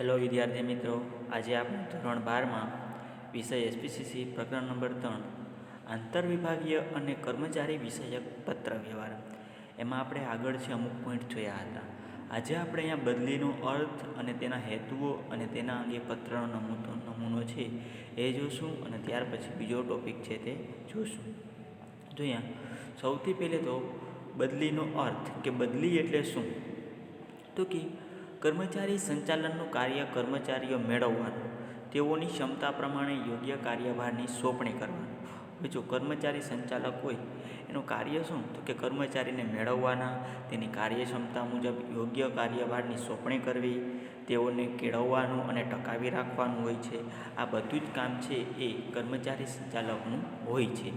Hello વિદ્યાર્થી મિત્રો, આજે આપણે ધોરણ બારમાં વિષય એસપીસીસી પ્રકરણ નંબર ત્રણ, આંતરવિભાગીય અને કર્મચારી વિષયક પત્ર વ્યવહાર એમાં આપણે આગળ છે અમુક પોઈન્ટ જોયા હતા. આજે આપણે અહીંયા બદલીનો અર્થ અને તેના હેતુઓ અને તેના અંગે પત્રનો નમૂનો નમૂનો છે એ જોશું અને ત્યાર પછી બીજો ટોપિક છે તે જોશું. જો અહીંયા, સૌથી પહેલે તો બદલીનો અર્થ કે બદલી એટલે શું? તો કે કર્મચારી સંચાલનનું કાર્ય કર્મચારીઓ મેળવવાનું, તેઓની ક્ષમતા પ્રમાણે યોગ્ય કાર્યભારની સોંપણી કરવાનું. હવે જો કર્મચારી સંચાલક હોય, એનું કાર્ય શું? તો કે કર્મચારીને મેળવવાના, તેની કાર્યક્ષમતા મુજબ યોગ્ય કાર્યભારની સોંપણી કરવી, તેઓને કેળવવાનું અને ટકાવી રાખવાનું હોય છે. આ બધું જ કામ છે એ કર્મચારી સંચાલકનું હોય છે.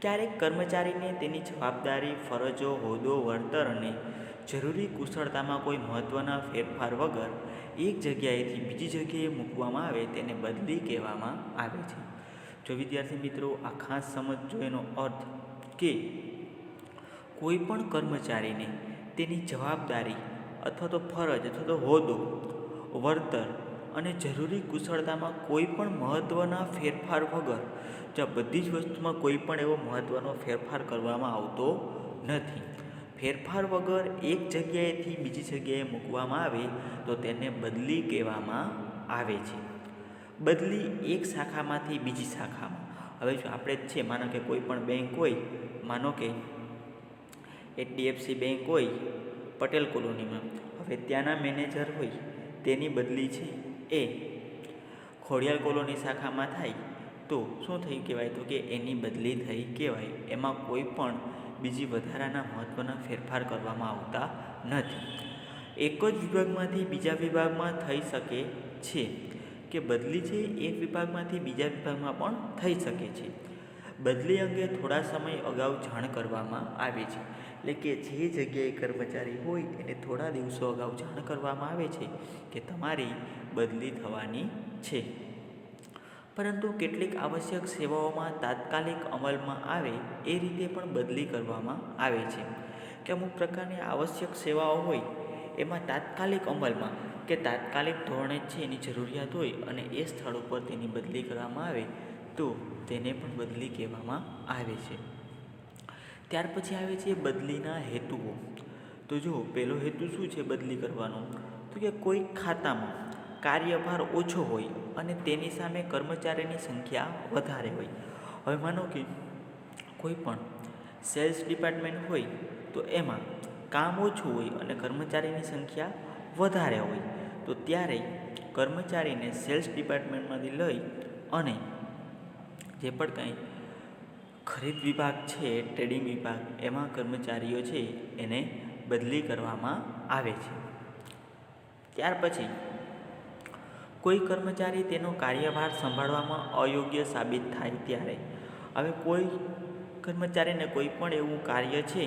ક્યારેક કર્મચારીને તેની જવાબદારી, ફરજો, હોદ્દો, વળતર અને જરૂરી કુશળતામાં કોઈ મહત્ત્વના ફેરફાર વગર એક જગ્યાએથી બીજી જગ્યાએ મૂકવામાં આવે તેને બદલી કહેવામાં આવે છે. જો વિદ્યાર્થી મિત્રો, આ ખાસ સમજો એનો અર્થ કે કોઈ પણ કર્મચારીને તેની જવાબદારી અથવા તો ફરજ અથવા તો હોદ્દો, વળતર અને જરૂરી કુશળતામાં કોઈ પણ મહત્ત્વના ફેરફાર વગર જો બધી જ વસ્તુમાં કોઈ પણ એવો મહત્ત્વનો ફેરફાર કરવામાં આવતો નથી. ફેરફાર વગર એક જગ્યાએથી બીજી જગ્યાએ મૂકવામાં આવે, તો તેને બદલી કહેવામાં આવે છે. બદલી એક શાખામાંથી બીજી શાખામાં. હવે જો આપણે જ છે, માનો કે કોઈ પણ બેંક હોય, માનો કે એચડીએફસી બેંક હોય, પટેલ કોલોનીમાં, હવે ત્યાંના મેનેજર હોય, તેની બદલી છે એ. ખોડિયાલ કોલોની શાખામાં થાય, તો શું થઈ કહેવાય? તો કે એની બદલી થઈ કહેવાય. એમાં કોઈ પણ બીજી વધારાના મહત્ત્વના ફેરફાર કરવામાં આવતા નથી. એક જ વિભાગમાંથી બીજા વિભાગમાં થઈ શકે છે કે બદલી છે એક વિભાગમાંથી બીજા વિભાગમાં પણ થઈ શકે છે. બદલી અંગે થોડા સમય અગાઉ જાણ કરવામાં આવે છે. એટલે કે જે જગ્યાએ કર્મચારી હોય એને થોડા દિવસો અગાઉ જાણ કરવામાં આવે છે કે તમારી બદલી થવાની છે. પરંતુ કેટલીક આવશ્યક સેવાઓમાં તાત્કાલિક અમલમાં આવે એ રીતે પણ બદલી કરવામાં આવે છે કે અમુક પ્રકારની આવશ્યક સેવાઓ હોય એમાં તાત્કાલિક અમલમાં કે તાત્કાલિક ધોરણે છે એની જરૂરિયાત હોય અને એ સ્થળ ઉપર તેની બદલી કરવામાં આવે તો તેને પણ બદલી કહેવામાં આવે છે. ત્યાર પછી આવે છે બદલીના હેતુઓ. તો જો પહેલો હેતુ શું છે બદલી કરવાનો? તો કે કોઈ ખાતામાં કાર્યભાર ઓછો હોય અને તેની સામે કર્મચારીની સંખ્યા વધારે હોય. હવે માનો કે કોઈ પણ સેલ્સ ડિપાર્ટમેન્ટ હોય, તો એમાં કામ ઓછું હોય અને કર્મચારીની સંખ્યા વધારે હોય, તો ત્યારે કર્મચારીને સેલ્સ ડિપાર્ટમેન્ટમાંથી લઈ અને જે પણ કંઈ ખરીદ વિભાગ છે ટ્રેડિંગ વિભાગ, એમાં કર્મચારીઓ છે, એને બદલી કરવામાં આવે છે. ત્યાર પછી કોઈ કર્મચારી તેનો કાર્યભાર સંભાળવામાં અયોગ્ય સાબિત થાય ત્યારે. હવે કોઈ કર્મચારીને કોઈ પણ એવું કાર્ય છે,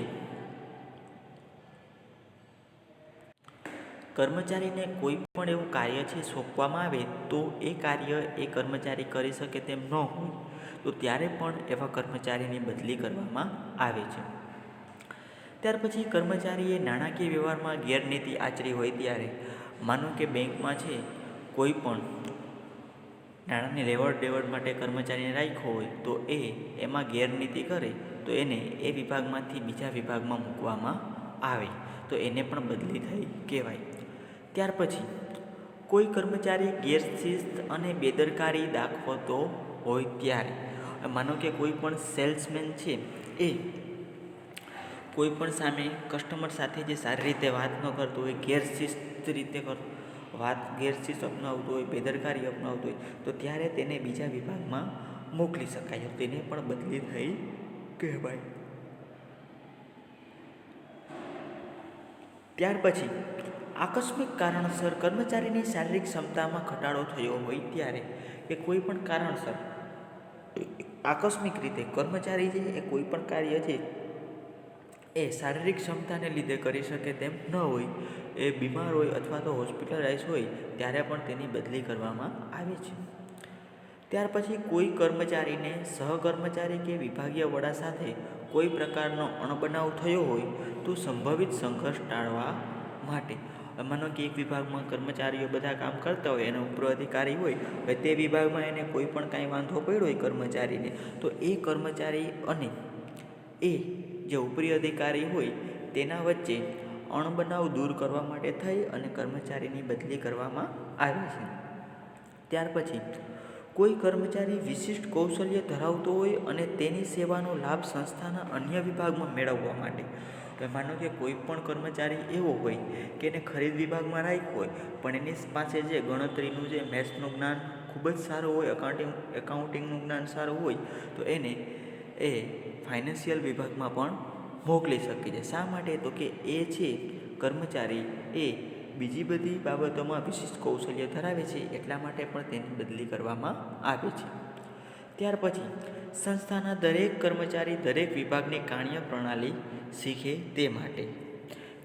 કર્મચારીને કોઈ પણ એવું કાર્ય છે સોંપવામાં આવે તો એ કાર્ય એ કર્મચારી કરી શકે તેમ ન હોય, તો ત્યારે પણ એવા કર્મચારીની બદલી કરવામાં આવે છે. ત્યાર પછી કર્મચારીએ નાણાકીય વ્યવહારમાં ગેરનીતિ આચરી હોય ત્યારે, માનો કે બેંકમાં છે કોઈ પણ નાણાંની લેવડ દેવડ માટે કર્મચારીને રાખ્યો હોય તો એ એમાં ગેરનીતિ કરે તો એને એ વિભાગમાંથી બીજા વિભાગમાં મૂકવામાં આવે. તો એને પણ બદલી થઈ કહેવાય. ત્યાર પછી, કોઈ કર્મચારી ગેરશિસ્ત અને બેદરકારી દાખવતો હોય ત્યારે, માનો કે કોઈ પણ સેલ્સમેન છે, એ કોઈ પણ સામે કસ્ટમર સાથે જે સારી રીતે વાત ન કરતો હોય, ગેરશિસ્ત રીતે કર વાત ગેરશિસ્ત અપનાવતો હોય, બેદરકારી અપનાવતો હોય, તો ત્યારે તેને બીજા વિભાગમાં મોકલી શકાય. તેને પણ બદલી થઈ કહેવાય. ત્યાર પછી, આકસ્મિક કારણસર કર્મચારીની શારીરિક ક્ષમતામાં ઘટાડો થયો હોય ત્યારે કે કોઈ પણ કારણસર આકસ્મિક રીતે કર્મચારી છે એ કોઈ પણ કાર્ય છે એ શારીરિક ક્ષમતાને લીધે કરી શકે તેમ ન હોય, એ બીમાર હોય અથવા તો હોસ્પિટલાઇઝ હોય, ત્યારે પણ તેની બદલી કરવામાં આવે છે. ત્યાર પછી કોઈ કર્મચારીને સહકર્મચારી કે વિભાગીય વડા સાથે કોઈ પ્રકારનો અણબનાવ થયો હોય, તો સંભવિત સંઘર્ષ ટાળવા માટે. માનો કે એક વિભાગમાં કર્મચારીઓ બધા કામ કરતા હોય, એનો ઉપર અધિકારી હોય તે વિભાગમાં એને કોઈ પણ કાંઈ વાંધો પડ્યો હોય કર્મચારીને, તો એ કર્મચારી અને એ જે ઉપરી અધિકારી હોય તેના વચ્ચે અણબનાવ દૂર કરવા માટે થઈ અને કર્મચારીની બદલી કરવામાં આવે છે. ત્યાર પછી, કોઈ કર્મચારી વિશિષ્ટ કૌશલ્ય ધરાવતો હોય અને તેની સેવાનો લાભ સંસ્થાના અન્ય વિભાગમાં મેળવવા માટે. તો માનો કે કોઈ પણ કર્મચારી એવો હોય કે એને ખરીદ વિભાગમાં રાખ્યો હોય, પણ એની પાસે જે ગણતરીનું જે મેથ્સનું જ્ઞાન ખૂબ જ સારું હોય અકાઉન્ટિંગ એકાઉન્ટિંગનું જ્ઞાન સારું હોય, તો એને એ ફાઇનાન્શિયલ વિભાગમાં પણ મોકલી શકે છે. શા માટે? તો કે એ છે, કર્મચારી એ બીજી બધી બાબતોમાં વિશિષ્ટ કૌશલ્ય ધરાવે છે, એટલા માટે પણ તેની બદલી કરવામાં આવે છે. ત્યાર પછી, સંસ્થાના દરેક કર્મચારી દરેક વિભાગની કાર્ય પ્રણાલી શીખે તે માટે.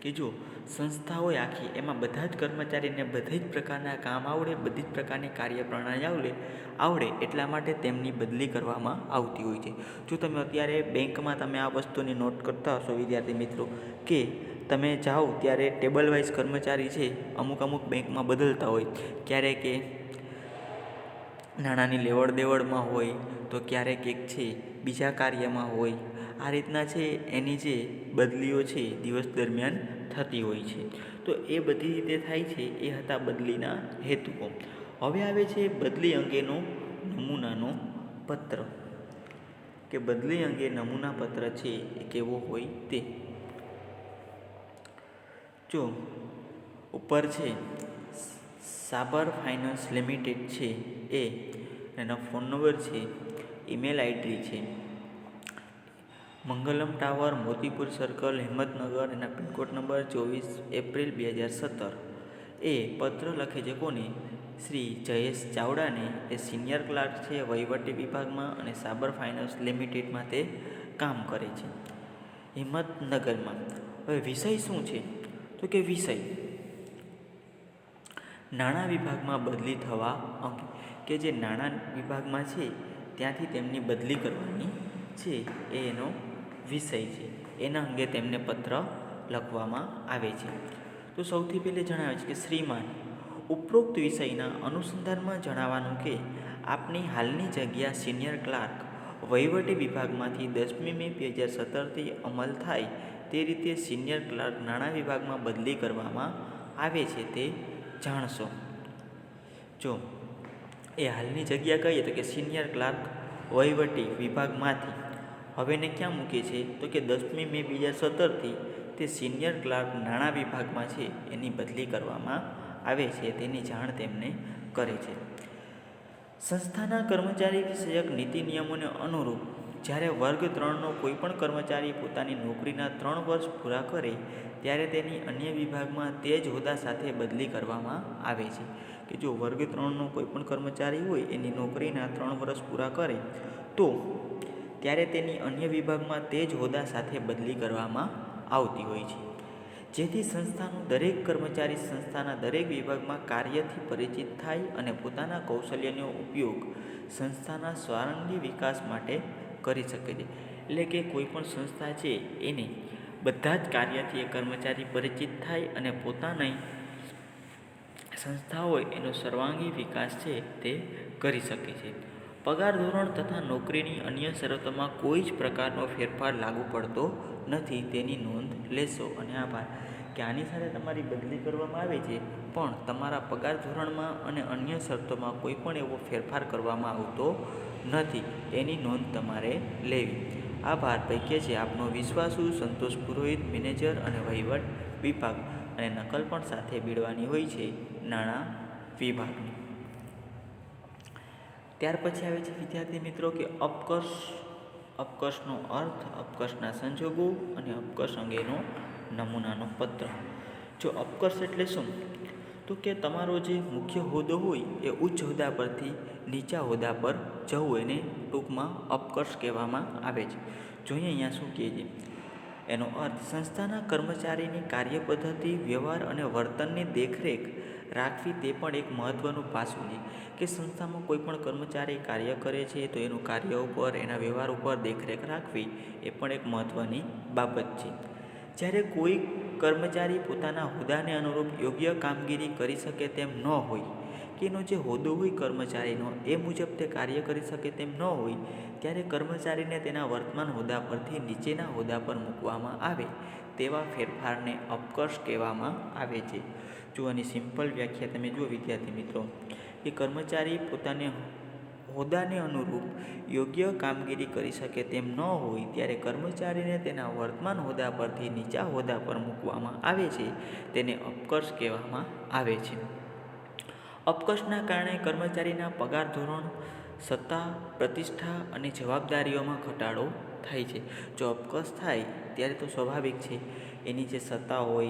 કે જો સંસ્થા હોય આખી, એમાં બધા જ કર્મચારીને બધી જ પ્રકારના કામ આવડે, બધી જ પ્રકારની કાર્યપ્રણાલી આવડે આવડે એટલા માટે તેમની બદલી કરવામાં આવતી હોય છે. જો તમે અત્યારે બેંકમાં તમે આ વસ્તુની નોટ કરતા હશો, વિદ્યાર્થી મિત્રો, કે તમે જાઓ ત્યારે ટેબલ વાઇઝ કર્મચારી છે, અમુક અમુક બેંકમાં બદલતા હોય, ક્યારેક એ નાણાંની લેવડ દેવડમાં હોય, તો ક્યારેક એક છે, બીજા કાર્યમાં હોય, આ રીતના છે, એની જે બદલીઓ છે, દિવસ દરમિયાન થતી હોય છે. તો એ બધી રીતે થાય છે, એ હતા બદલીના હેતુઓ. હવે આવે છે બદલી અંગેનો નમૂનાનો પત્ર. કે બદલી અંગે નમૂના પત્ર છે એ કેવો હોય તે. જો, ઉપર છે, સાબર ફાઇનાન્સ લિમિટેડ છે એ એનો ફોન નંબર છે, ઈમેલ આઈડી છે. મંગલમ ટાવર, મોતીપુર સર્કલ, હિંમતનગર એના પિનકોડ નંબર ચોવીસ એપ્રિલ બે હજાર સત્તર. એ પત્ર લખે છે કોને? શ્રી જયેશ ચાવડાને. એ સિનિયર ક્લાર્ક છે વહીવટી વિભાગમાં અને સાબર ફાઇનાન્સ લિમિટેડમાં તે કામ કરે છે. હિંમતનગરમાં. હવે વિષય શું છે? તો કે વિષય. નાણાં વિભાગમાં બદલી થવા અંગે કે જે નાણાં વિભાગમાં છે ત્યાંથી તેમની બદલી કરવાની છે એ એનો વિષય છે. એના અંગે તેમને પત્ર લખવામાં આવે છે. તો સૌથી પહેલે જણાવે છે કે શ્રીમાન, ઉપરોક્ત વિષયના અનુસંધાનમાં જણાવવાનું કે, આપની હાલની જગ્યા સિનિયર ક્લાર્ક, વહીવટી વિભાગમાંથી દસમી મે બે હજાર સત્તરથી અમલ થાય તે રીતે સિનિયર ક્લાર્ક નાણાં વિભાગમાં બદલી કરવામાં આવે છે તે જાણશો. જો, એ હાલની જગ્યા કહીએ તો કે સિનિયર ક્લાર્ક વહીવટી વિભાગમાંથી હવે એને ક્યાં મૂકે છે? તો કે દસમી મે બે હજાર સત્તરથી તે સિનિયર ક્લાર્ક નાણાં વિભાગમાં છે. એની બદલી કરવામાં આવે છે. તેની જાણ તેમને કરે છે. સંસ્થાના કર્મચારી વિષયક નીતિ નિયમોને અનુરૂપ, જ્યારે વર્ગ ત્રણનો કોઈપણ કર્મચારી પોતાની નોકરીના ત્રણ વર્ષ પૂરા કરે, ત્યારે તેની અન્ય વિભાગમાં તે જ હોદ્દા સાથે બદલી કરવામાં આવે છે. કે જો વર્ગ ત્રણનો કોઈપણ કર્મચારી હોય, એની નોકરીના ત્રણ વર્ષ પૂરા કરે, તો ત્યારે તેની અન્ય વિભાગમાં તે જ હોદ્દા સાથે બદલી કરવામાં આવતી હોય છે. જેથી સંસ્થાનો દરેક કર્મચારી સંસ્થાના દરેક વિભાગમાં કાર્યથી પરિચિત થાય અને પોતાના કૌશલ્યનો ઉપયોગ સંસ્થાના સ્વારંગી વિકાસ માટે કરી શકે છે. એટલે કે કોઈ પણ સંસ્થા છે એને બધા જ કાર્યથી એ કર્મચારી પરિચિત થાય અને પોતાની સંસ્થા હોય એનો સર્વાંગી વિકાસ છે તે કરી શકે છે. પગાર ધોરણ તથા નોકરીની અન્ય શરતોમાં કોઈ જ પ્રકારનો ફેરફાર લાગુ પડતો નથી. તેની નોંધ લેશો અને આભાર. કે આની સાથે તમારી બદલી કરવામાં આવે છે, પણ તમારા પગાર ધોરણમાં અને અન્ય શરતોમાં કોઈ પણ એવો ફેરફાર કરવામાં આવતો નથી. એની નોંધ તમારે લેવી. આભાર. પૈકી છે આપનો વિશ્વાસુ, સંતોષ પુરોહિત, મેનેજર અને વહીવટ વિભાગ. અને નકલ પણ સાથે બીડવાની હોય છે નાણાં વિભાગની. ત્યાર પછી આવે છે વિદ્યાર્થી મિત્રો કે અપકર્ષ, અપકર્ષનો અર્થ, અપકર્ષના સંજોગો અને અપકર્ષ અંગેનો નમૂનાનો પત્ર. જો અપકર્ષ એટલે શું? તો કે તમારો જે મુખ્ય હોદ્દો હોય એ ઉચ્ચ હોદ્દા પરથી નીચા હોદ્દા પર જવું એને ટૂંકમાં અપકર્ષ કહેવામાં આવે છે. જોઈએ અહીંયા શું કહે છે. એનો અર્થ, સંસ્થાના કર્મચારીની કાર્ય પદ્ધતિ વ્યવહાર અને વર્તનની દેખરેખ રાખવી તે પણ એક મહત્ત્વનું પાસું છે કે સંસ્થામાં કોઈ પણ કર્મચારી કાર્ય કરે છે, તો એનું કાર્ય ઉપર, એના વ્યવહાર ઉપર દેખરેખ રાખવી એ પણ એક મહત્ત્વની બાબત છે. જ્યારે કોઈ કર્મચારી પોતાના હોદ્દાને અનુરૂપ યોગ્ય કામગીરી કરી શકે તેમ ન હોય કે એનો જે હોદ્દો હોય કર્મચારીનો, એ મુજબ તે કાર્ય કરી શકે તેમ ન હોય, ત્યારે કર્મચારીને તેના વર્તમાન હોદ્દા પરથી નીચેના હોદ્દા પર મૂકવામાં આવે, તેવા ફેરફારને અપકર્ષ કહેવામાં આવે છે. જો આની સિમ્પલ વ્યાખ્યા તમે જુઓ, વિદ્યાર્થી મિત્રો, કે કર્મચારી પોતાને હોદ્દાને અનુરૂપ યોગ્ય કામગીરી કરી શકે તેમ ન હોય, ત્યારે કર્મચારીને તેના વર્તમાન હોદ્દા પરથી નીચા હોદ્દા પર મૂકવામાં આવે છે, તેને અપકર્ષ કહેવામાં આવે છે. અપકર્ષના કારણે કર્મચારીના પગાર ધોરણ, સત્તા, પ્રતિષ્ઠા અને જવાબદારીઓમાં ઘટાડો થાય છે. જો અપકર્ષ થાય, ત્યારે તો સ્વાભાવિક છે. એની જે સત્તા હોય,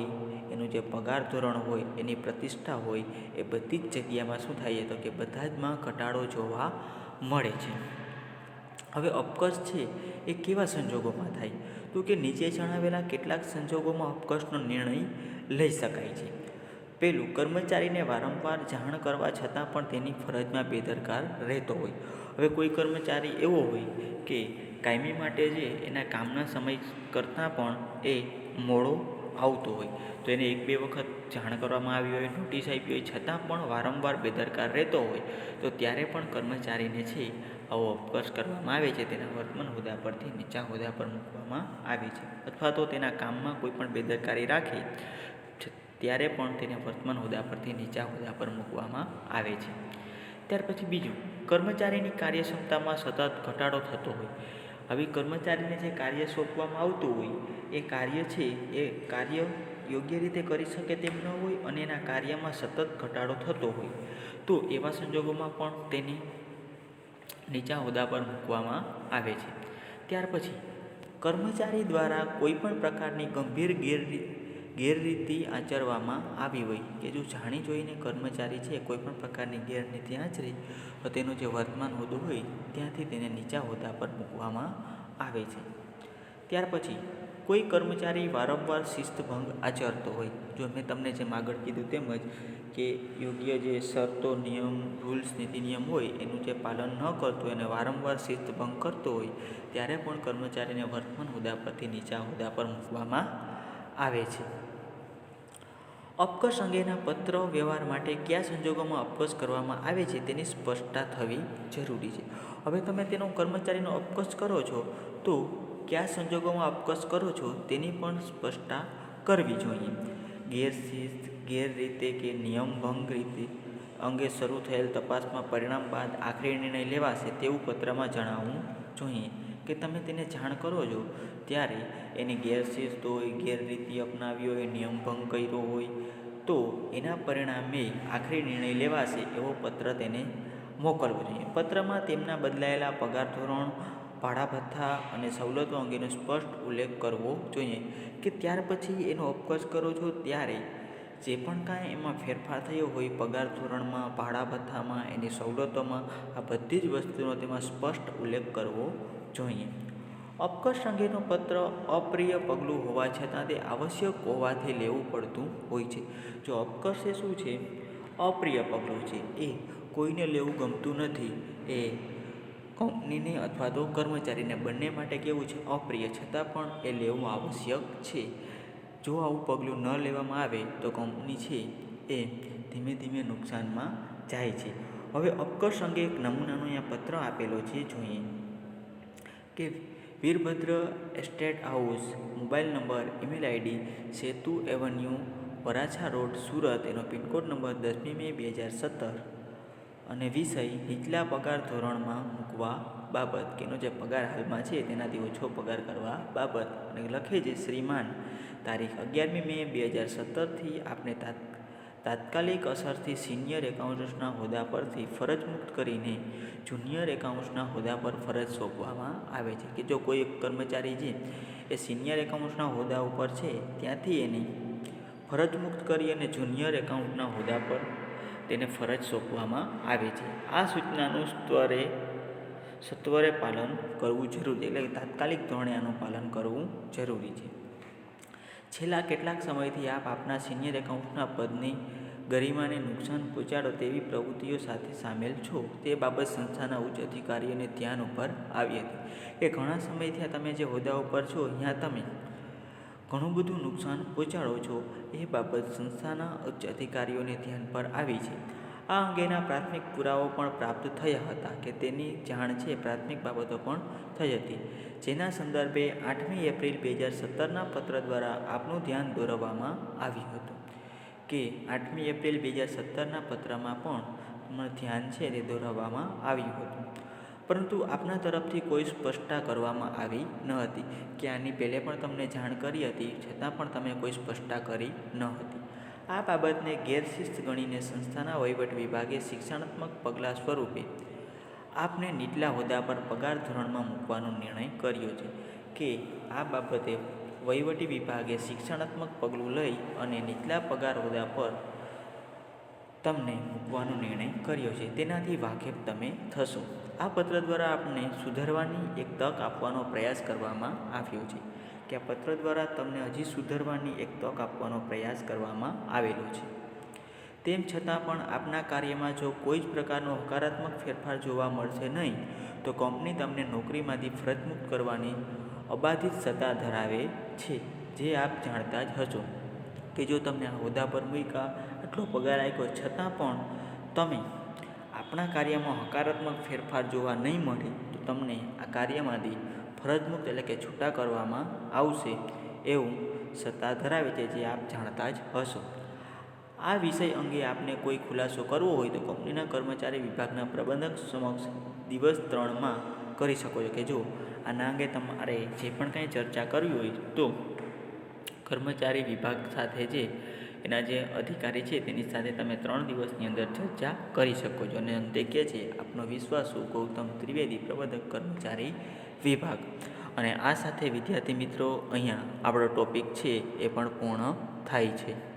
એનું જે પગાર ધોરણ હોય, એની પ્રતિષ્ઠા હોય, એ બધી જ જગ્યામાં શું થાય તો કે બધા જમાં ઘટાડો જોવા મળે છે. હવે અપકર્ષ છે એ કેવા સંજોગોમાં થાય? તો કે નીચે જણાવેલા કેટલાક સંજોગોમાં અપકર્ષનો નિર્ણય લઈ શકાય છે. પહેલું કર્મચારીને વારંવાર જાણ કરવા છતાં પણ તેની ફરજમાં બેદરકાર રહેતો હોય. હવે કોઈ કર્મચારી એવો હોય કે કાયમી માટે જે એના કામના સમય કરતાં પણ એ મોડો આવતો હોય, તો એને એક બે વખત જાણ કરવામાં આવી હોય, નોટિસ આપી હોય, છતાં પણ વારંવાર બેદરકાર રહેતો હોય, તો ત્યારે પણ કર્મચારીને છે આવો અપકર્ષ કરવામાં આવે છે. તેના વર્તમાન હોદ્દા પરથી નીચા હોદ્દા પર મૂકવામાં આવે છે. અથવા તો તેના કામમાં કોઈ પણ બેદરકારી રાખે ત્યારે પણ તેને વર્તમાન હોદ્દા પરથી નીચા હોદ્દા પર મૂકવામાં આવે છે. ત્યાર પછી બીજું, કર્મચારીની કાર્યક્ષમતામાં સતત ઘટાડો થતો હોય. આવી કર્મચારીને જે કાર્ય સોંપવામાં આવતું હોય, એ કાર્ય છે એ કાર્ય યોગ્ય રીતે કરી શકે તેમ ન હોય અને એના કાર્યમાં સતત ઘટાડો થતો હોય, તો એવા સંજોગોમાં પણ તેને નીચા હોદ્દા પર મૂકવામાં આવે છે. ત્યાર પછી, કર્મચારી દ્વારા કોઈપણ પ્રકારની ગંભીર ગેરરી ગેરરીતિ આચરવામાં આવી હોય. કે જો જાણી જોઈને કર્મચારી છે, કોઈપણ પ્રકારની ગેરરીતિ આચરે, તો તેનો જે વર્તમાન હોદ્દો હોય, ત્યાંથી તેને નીચા હોદ્દા પર મૂકવામાં આવે છે. ત્યાર પછી, કોઈ કર્મચારી વારંવાર શિસ્તભંગ આચરતો હોય. જો મેં તમને જેમ આગળ કીધું તેમજ કે યોગ્ય જે શરતો, નિયમ, રૂલ્સ, નીતિ, નિયમ હોય, એનું જે પાલન ન કરતું હોય અને વારંવાર શિસ્તભંગ કરતો હોય, ત્યારે પણ કર્મચારીને વર્તમાન હોદ્દા પરથી નીચા હોદ્દા પર મૂકવામાં આવે છે. અપકર્ષ અંગેના પત્ર વ્યવહાર માટે કયા સંજોગોમાં અપકશ કરવામાં આવે છે તેની સ્પષ્ટતા થવી જરૂરી છે. હવે તમે તેનો કર્મચારીનો અપકશ કરો છો, તો કયા સંજોગોમાં અપકશ કરો છો તેની પણ સ્પષ્ટતા કરવી જોઈએ. ગેરશિસ્ત, ગેરરીતે કે નિયમભંગ રીતે અંગે શરૂ થયેલ તપાસમાં પરિણામ બાદ આખરી નિર્ણય લેવાશે તેવું પત્રમાં જણાવવું જોઈએ. કે તમે તેને જાણ કરો છો, ત્યારે એની ગેરશિસ્ત હોય, ગેરરીતિ અપનાવી હોય નિયમભંગ કર્યો હોય, તો એના પરિણામે આખરી નિર્ણય લેવાશે એવો પત્ર તેને મોકલવો જોઈએ. પત્રમાં તેમના બદલાયેલા પગાર ધોરણ ભાડા ભથ્થા અને સવલતો અંગેનો સ્પષ્ટ ઉલ્લેખ કરવો જોઈએ કે ત્યાર પછી એનો અપકર્ષ કરો છો ત્યારે જે પણ કાંઈ એમાં ફેરફાર થયો હોય, પગાર ધોરણમાં ભાડા ભથ્થામાં એની સવલતોમાં, આ બધી જ વસ્તુનો તેમાં સ્પષ્ટ ઉલ્લેખ કરવો જોઈએ. અપકર્ષ અંગેનો પત્ર અપ્રિય પગલું હોવા છતાં તે આવશ્યક હોવાથી લેવું પડતું હોય છે. જો અપકર્ષ એ શું છે? અપ્રિય પગલું છે. એ કોઈને લેવું ગમતું નથી. એ કંપનીને અથવા તો કર્મચારીને બંને માટે કેવું છે? અપ્રિય. છતાં પણ એ લેવું આવશ્યક છે. જો આવું પગલું ન લેવામાં આવે તો કંપની છે એ ધીમે ધીમે નુકસાનમાં જાય છે. હવે અપકર્ષ અંગે એક નમૂનાનો અહીંયા પત્ર આપેલો છે. જોઈએ. કે Virbhadra estate house mobile number, email ID, Setu avenue, Varachha road, Surat, એનો પિનકોડ નંબર દસમી મે બે હજાર સત્તર અને વિષય નીચલા પગાર ધોરણમાં મૂકવા બાબત, કે એનો જે પગાર હાલમાં છે તેનાથી ઓછો પગાર કરવા બાબત. અને લખે છે શ્રીમાન, તારીખ અગિયારમી મે બે હજાર સત્તરથી આપને તાત તાત્કાલિક અસરથી સિનિયર એકાઉન્ટ્સના હોદ્દા પરથી ફરજ મુક્ત કરીને જુનિયર એકાઉન્ટ્સના હોદ્દા પર ફરજ સોંપવામાં આવે છે કે જો કોઈ કર્મચારી છે એ સિનિયર એકાઉન્ટ્સના હોદ્દા ઉપર છે, ત્યાંથી એને ફરજ મુક્ત કરી અને જુનિયર એકાઉન્ટના હોદ્દા પર તેને ફરજ સોંપવામાં આવે છે. આ સૂચનાનું સ્તરે, સત્વરે પાલન કરવું જરૂરી એટલે તાત્કાલિક ધોરણે આનું પાલન કરવું જરૂરી છે. છેલ્લા કેટલાક સમયથી આપ આપના સિનિયર એકાઉન્ટના પદની ગરિમાને નુકસાન પહોંચાડો તેવી પ્રવૃત્તિઓ સાથે સામેલ છો. તે બાબત સંસ્થાના ઉચ્ચ અધિકારીઓને ધ્યાન ઉપર આવી હતી. કે ઘણા સમયથી તમે જે હોદ્દા ઉપર છો ત્યાં તમે ઘણું બધું નુકસાન પહોંચાડો છો, એ બાબત સંસ્થાના ઉચ્ચ અધિકારીઓને ધ્યાન પર આવી છે. આ અંગેના પ્રાથમિક પુરાવો પણ પ્રાપ્ત થયા હતા કે તેની જાણ છે પ્રાથમિક બાબતો પણ થઈ હતી. જેના સંદર્ભે આઠમી એપ્રિલ બે હજાર સત્તરના પત્ર દ્વારા આપનું ધ્યાન દોરવામાં આવ્યું હતું કે આઠમી એપ્રિલ બે હજાર સત્તરના પત્રમાં પણ ધ્યાન છે તે દોરવામાં આવ્યું હતું. પરંતુ આપના તરફથી કોઈ સ્પષ્ટતા કરવામાં આવી ન હતી. કે આની પહેલે પણ તમને જાણ કરી હતી, છતાં પણ તમે કોઈ સ્પષ્ટતા કરી ન હતી. આ બાબતને ગેરશિસ્ત ગણીને સંસ્થાના વહીવટ વિભાગે શિક્ષણાત્મક પગલાં સ્વરૂપે આપને નીચલા હોદ્દા પર પગાર ધોરણમાં મૂકવાનો નિર્ણય કર્યો છે કે આ બાબતે વહીવટી વિભાગે શિક્ષણાત્મક પગલું લઈ અને નીચલા પગાર હોદ્દા પર તમને મૂકવાનો નિર્ણય કર્યો છે. તેનાથી વાકેફ તમે થશો. આ પત્ર દ્વારા આપને સુધારવાની એક તક આપવાનો પ્રયાસ કરવામાં આવ્યો છે. કે આ પત્ર દ્વારા તમને હજી સુધારવાની એક તક આપવાનો પ્રયાસ કરવામાં આવેલો છે. તેમ છતાં પણ આપના કાર્યમાં જો કોઈ જ પ્રકારનો હકારાત્મક ફેરફાર જોવા મળશે નહીં, તો કંપની તમને નોકરીમાંથી ફરજમુક્ત કરવાની અબાધિત સત્તા ધરાવે છે, જે આપ જાણતા જ હશો. કે જો તમને આ હોદ્દા પર મૂક્યા આટલો પગાર આપ્યો, છતાં પણ તમે આપણા કાર્યમાં હકારાત્મક ફેરફાર જોવા નહીં મળે, તો તમને આ કાર્યમાંથી ફરજમુક્ત એટલે કે છૂટા કરવામાં આવશે એવું સત્તા ધરાવે છે જે આપ જાણતા જ હશો. આ વિષય અંગે આપને કોઈ ખુલાસો કરવો હોય તો કંપનીના કર્મચારી વિભાગના પ્રબંધક સમક્ષ દિવસ ત્રણમાં કરી શકો છો કે જો આના અંગે તમારે જે પણ કાંઈ ચર્ચા કરવી હોય તો કર્મચારી વિભાગ સાથે જે એના જે અધિકારી છે તેની સાથે તમે ત્રણ દિવસની અંદર ચર્ચા કરી શકો છો અને અંતે કહે છે, આપનો વિશ્વાસુ ગૌતમ ત્રિવેદી પ્રબંધક કર્મચારી વિભાગ. અને આ સાથે વિદ્યાર્થી મિત્રો, અહીંયા આપણો ટોપિક છે એ પણ પૂર્ણ થાય છે.